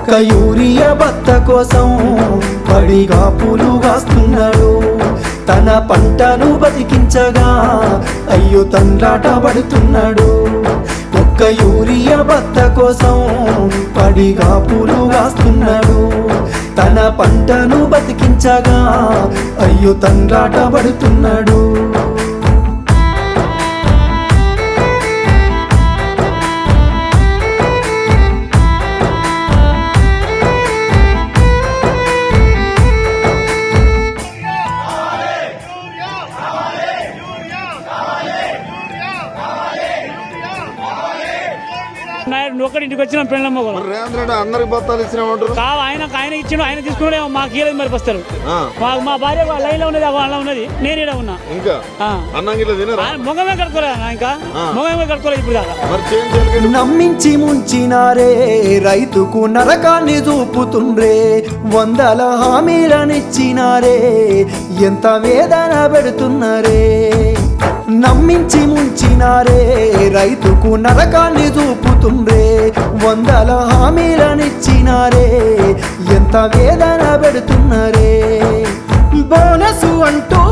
ఒక్క యూరియా బత్త కోసం పడిగా పూలు కాస్తున్నాడు తన పంటను బతికించగా అయ్యో తండ్రాట పడుతున్నాడు. ఒక్క యూరియా బత్త కోసం పడిగా పూలు కాస్తున్నాడు తన పంటను బతికించగా అయ్యో తండ్రాట పడుతున్నాడు. నాయుడు నువ్వు ఒక్కడి ఇంటికి వచ్చిన పెళ్ళమ్మ రేవంత్ రెడ్డి అందరికి బత్తాలు ఇచ్చినామంటారు కావు ఆయన ఆయన ఇచ్చిండు ఆయన తీసుకున్నాడేమో మాకు ఇయ్యలేదు మరి వస్తారు ఆ, మా మా భార్య లైన్లో ఉన్నది అలా ఉన్నది నేను ఇక్కడ ఉన్నా. ఇంకా? ఆ. అన్నం గిట్ల తినరా? మొగమే అన్న ఇంకా? మొగమే కట్టుకోలేదు ఇప్పుడు దాకా. నమ్మించి ముంచినారే రైతుకు నరకాన్ని చూపుతుండ్రే వందల హామీలనిచ్చినారే ఎంత వేదన పెడుతున్నారే? నమ్మించి ముంచినారే రైతుకు నరకాన్ని చూపుతుండ్రే వందల హామీలనిచ్చినారే ఎంత వేదన పెడుతున్నారే. బోనసు అంటూ